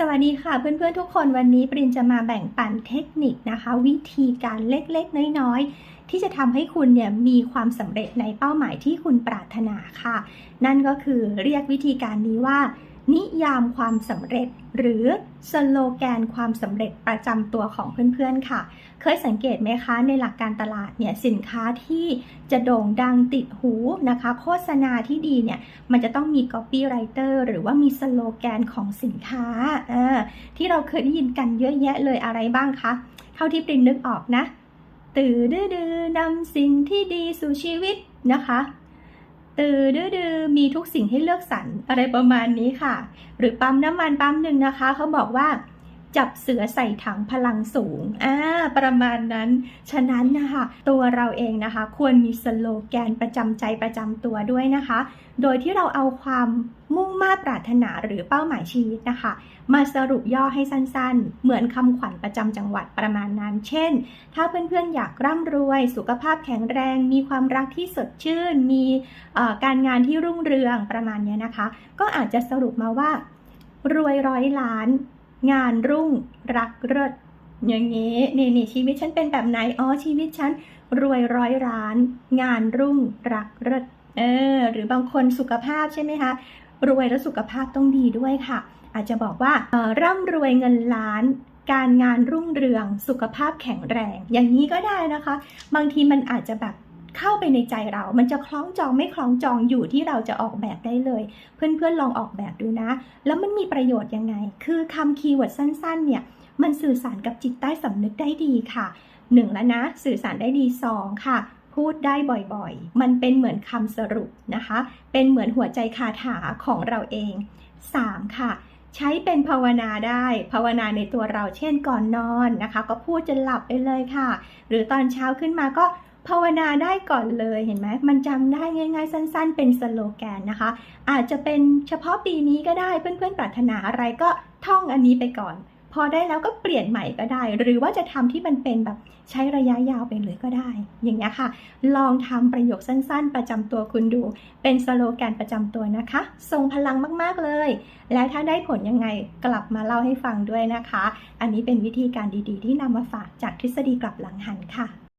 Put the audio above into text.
สวัสดีค่ะเพื่อนๆทุกคนวันนี้ปรินจะมาแบ่งปันเทคนิคนะคะ วิธีการเล็กๆ น้อยๆ ที่จะทำให้คุณเนี่ยมีความสำเร็จในเป้าหมายที่คุณปรารถนาค่ะ นั่นก็คือเรียกวิธีการนี้ว่า นิยามความสำเร็จ หรือสโลแกนความสำเร็จประจำตัวของเพื่อนๆค่ะ เคยสังเกตไหมคะ ในหลักการตลาดเนี่ยสินค้าที่จะโด่งดังติดหูนะคะ โฆษณาที่ดีเนี่ยมันจะต้องมี copywriter หรือว่ามีสโลแกนของสินค้าอ่าที่เราเคยได้ยินกันเยอะแยะเลยอะไรบ้างคะ เท่าที่ปรินนึกออกนะ ตื่นดื้อดื้อนำสิ่งที่ดีสู่ชีวิตนะคะ ตื่นดื้อดื้อมีทุกสิ่งให้เลือกสรรอะไรประมาณนี้ค่ะ หรือปั๊มน้ำมันปั๊มหนึ่งนะคะเขาบอกว่า จับเสือใส่ถังพลังสูงอ่าประมาณนั้น ฉะนั้นนะคะตัวเราเองนะคะ ควรมีสโลแกนประจำใจประจำตัวด้วยนะคะ โดยที่เราเอาความมุ่งมา่ปรารถนาหรือเป้าหมายชีวิตนะคะ มาสรุปย่อให้สั้นๆ เหมือนคำขวัญประจำจังหวัดประมาณนั้น เช่น ถ้าเพื่อนๆอยากร่ำรวย สุขภาพแข็งแรง มีความรักที่สดชื่น มีการงานที่รุ่งเรืองประมาณนี้นะคะ ก็อาจจะสรุปมาว่า รวยร้อยล้าน งานรุ่งรักเลิศอย่างนี้นี่นี่ชีวิตฉันเป็นแบบไหนอ๋อชีวิตฉันรวยร้อยล้าน งานรุ่งรักเลิศเออหรือบางคนสุขภาพใช่ไหมคะรวยแล้วสุขภาพต้องดีด้วยค่ะ อาจจะบอกว่าเออร่ำรวยเงินล้าน การงานรุ่งเรืองสุขภาพแข็งแรง อย่างนี้ก็ได้นะคะ บางทีมันอาจจะแบบ เข้าไปในใจเรา มันจะคล้องจองไม่คล้องจองอยู่ที่เราจะออกแบบได้เลย เพื่อนๆลองออกแบบดูนะ แล้วมันมีประโยชน์ยังไง คือคำคีย์เวิร์ดสั้นๆ เนี่ย มันสื่อสารกับจิตใต้สำนึกได้ดีค่ะหนึ่งแล้วนะ สื่อสารได้ดีสองค่ะ พูดได้บ่อยๆ มันเป็นเหมือนคำสรุปนะคะ เป็นเหมือนหัวใจคาถาของเราเอง 3. ค่ะใช้เป็นภาวนาได้ ภาวนาในตัวเราเช่นก่อนนอนนะคะ ก็พูดจนหลับไปเลยค่ะ หรือตอนเช้าขึ้นมาก็ ภาวนาได้ก่อนเลยเห็นไหมมันจำได้ง่ายๆ สั้น ๆ เป็นสโลแกนนะคะ อาจจะเป็นเฉพาะปีนี้ก็ได้เพื่อนๆปรารถนาอะไรก็ท่องอันนี้ไปก่อน พอได้แล้วก็เปลี่ยนใหม่ก็ได้ หรือว่าจะทำที่มันเป็นแบบใช้ระยะยาวไปเลยก็ได้ อย่างนี้ค่ะ ลองทำประโยคสั้น ๆ ประจำตัวคุณดู เป็นสโลแกนประจำตัวนะคะทรงพลังมากๆเลย และถ้าได้ผลยังไงกลับมาเล่าให้ฟังด้วยนะคะ อันนี้เป็นวิธีการดีๆ ที่นำมาฝากจากทฤษฎีกลับหลังหันค่ะ